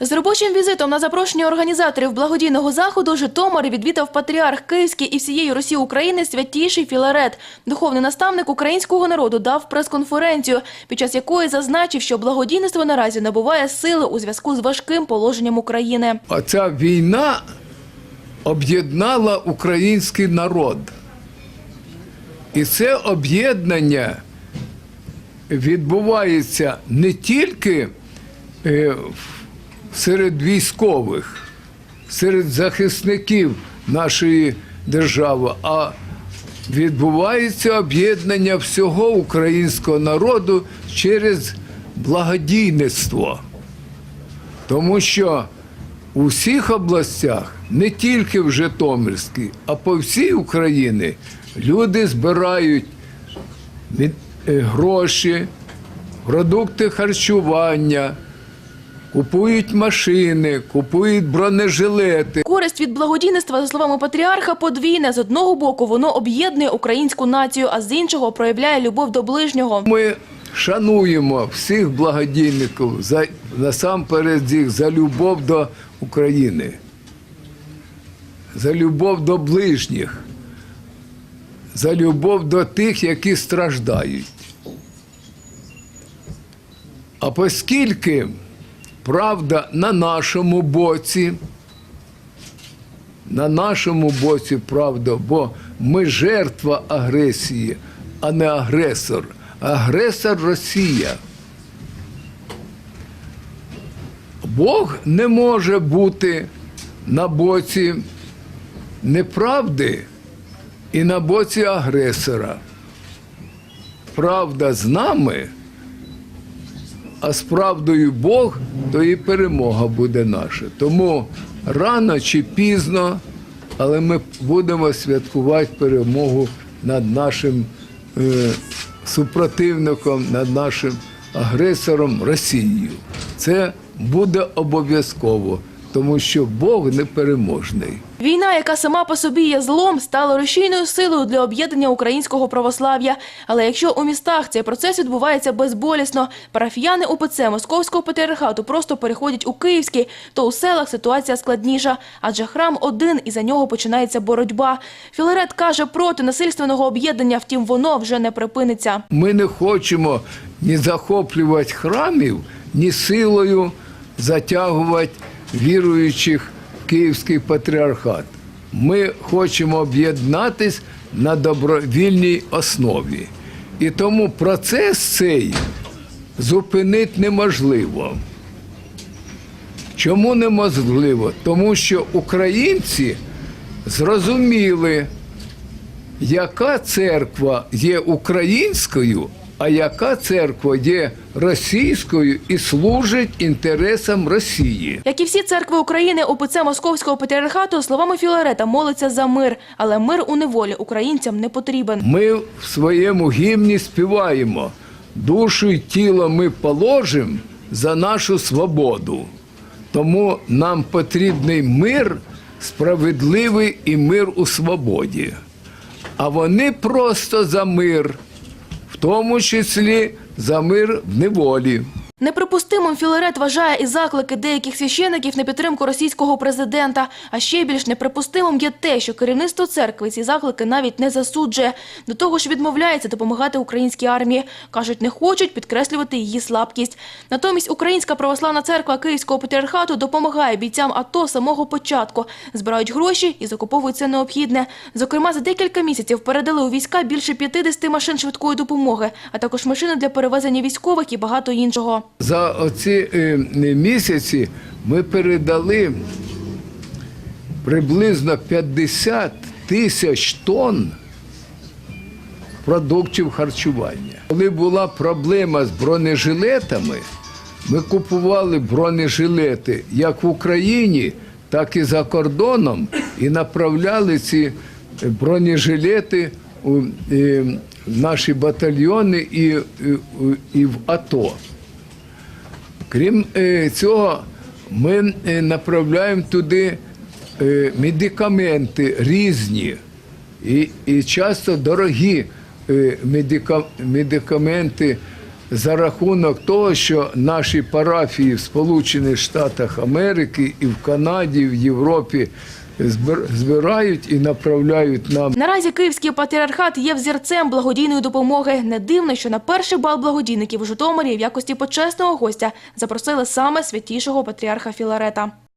З робочим візитом на запрошення організаторів благодійного заходу Житомир відвідав патріарх Київський і всієї Росії України святіший Філарет. Духовний наставник українського народу дав прес-конференцію, під час якої зазначив, що благодійництво наразі набуває сили у зв'язку з важким положенням України. А ця війна об'єднала український народ. І це об'єднання відбувається не тільки е, серед військових, серед захисників нашої держави, а відбувається об'єднання всього українського народу через благодійництво. Тому що у всіх областях, не тільки в Житомирській, а по всій Україні люди збирають е, гроші, продукти харчування, купують машини, купують бронежилети. Користь від благодійництва, за словами патріарха, подвійна. З одного боку, воно об'єднує українську націю, а з іншого проявляє любов до ближнього. Ми шануємо всіх благодійників за насамперед їх за любов до України, за любов до ближніх, за любов до тих, які страждають. А оскільки правда на нашому боці, на нашому боці правда, бо ми жертва агресії, а не агресор. Агресор Росія. Бог не може бути на боці неправди і на боці агресора. Правда з нами, а з правдою Бог, то і перемога буде наша. Тому рано чи пізно, але ми будемо святкувати перемогу над нашим е, супротивником, над нашим агресором Росією. Це буде обов'язково, тому що Бог непереможний. Війна, яка сама по собі є злом, стала рушійною силою для об'єднання українського православ'я. Але якщо у містах цей процес відбувається безболісно, парафіяни УПЦ Московського патріархату просто переходять у Київський, то у селах ситуація складніша, адже храм один і за нього починається боротьба. Філарет каже проти насильственного об'єднання, втім воно вже не припиниться. Ми не хочемо ні захоплювати храмів, ні силою затягувати віруючих Київський патріархат. Ми хочемо об'єднатись на добровільній основі. І тому процес цей зупинити неможливо. Чому неможливо? Тому що українці зрозуміли, яка церква є українською, а яка церква є російською і служить інтересам Росії. Як і всі церкви України, УПЦ Московського патріархату, словами Філарета, молиться за мир. Але мир у неволі українцям не потрібен. Ми в своєму гімні співаємо душу й тіло ми положимо за нашу свободу. Тому нам потрібний мир справедливий і мир у свободі. А вони просто за мир, тому числі за мир в неволі. Неприпустимим Філарет вважає і заклики деяких священиків на підтримку російського президента. А ще більш неприпустимим є те, що керівництво церкви ці заклики навіть не засуджує. До того ж відмовляється допомагати українській армії. Кажуть, не хочуть підкреслювати її слабкість. Натомість Українська православна церква Київського патріархату допомагає бійцям АТО самого початку. Збирають гроші і закуповують це необхідне. Зокрема, за декілька місяців передали у війська більше 50 машин швидкої допомоги, а також машини для перевезення військових і багато іншого. За оці е, місяці ми передали приблизно 50 тисяч тонн продуктів харчування. Коли була проблема з бронежилетами, ми купували бронежилети як в Україні, так і за кордоном, і направляли ці бронежилети у е, наші батальйони і, і, і в АТО. Крім е, цього, ми е, направляємо туди е, медикаменти різні. І, і часто дорогі медикаменти за рахунок того, що наші парафії в Сполучених Штатах Америки і в Канаді, і в Європі збирають і направляють нам Наразі Київський патріархат є взірцем благодійної допомоги. Не дивно, що на перший бал благодійників у Житомирі в якості почесного гостя запросили саме святішого патріарха Філарета.